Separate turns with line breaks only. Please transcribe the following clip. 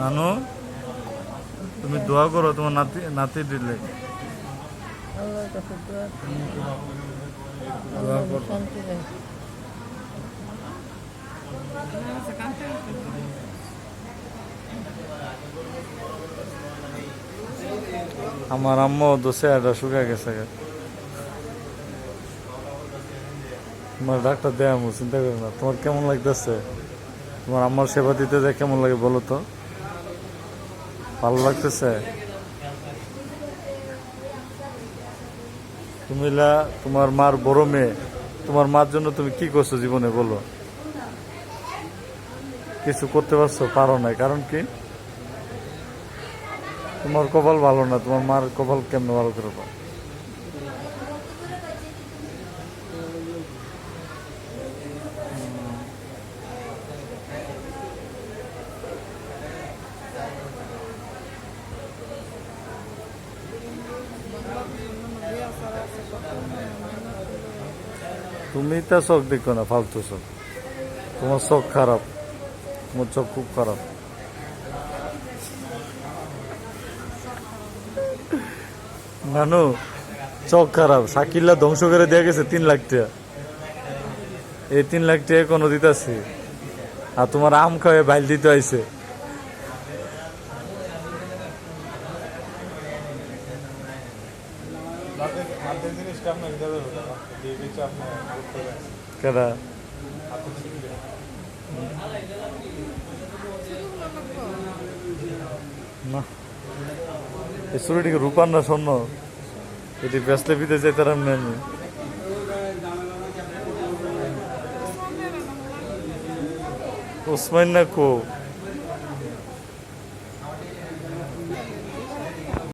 নানু, তুমি দোয়া করো, তোমার নাতি নাতি দিলে। আমার আম্মা দোষে এটা শুকা গেছে। তোমার ডাক্তার দেয় আমু চিন্তা করো না তোমার কেমন লাগতেছে তোমার আম্মার সেবা দিতে যায়, কেমন লাগে বলো তো? ভালো লাগতেছে? তুমি লা, তোমার মার বড় মেয়ে, তোমার মার জন্য তুমি কি করছ জীবনে, বলো? কিছু করতে পারছ? পারো না কারণ কি? তোমার কপাল ভালো না, তোমার মার কপাল কেমনে ভালো করে পাও? তুমি তো চোখ দেখো না, ফালতু চোখ। তোমার চোখ খারাপ, তোমার চোখ খুব খারাপ। নানু, চোখ খারাপ। শাকিল্লা ধ্বংস করে দেয়া গেছে তিন লাখ টাকা। এই তিন লাখ টাকা কোনো দিতেছি আর তোমার আম খাওয়ে বাইল দিতে আইছে কেডা? না। এই চুরিটিকে রূপার না স্বর্ণ? এটি বেসলে বিদে যেতে রাম আমি ওসমান না কো?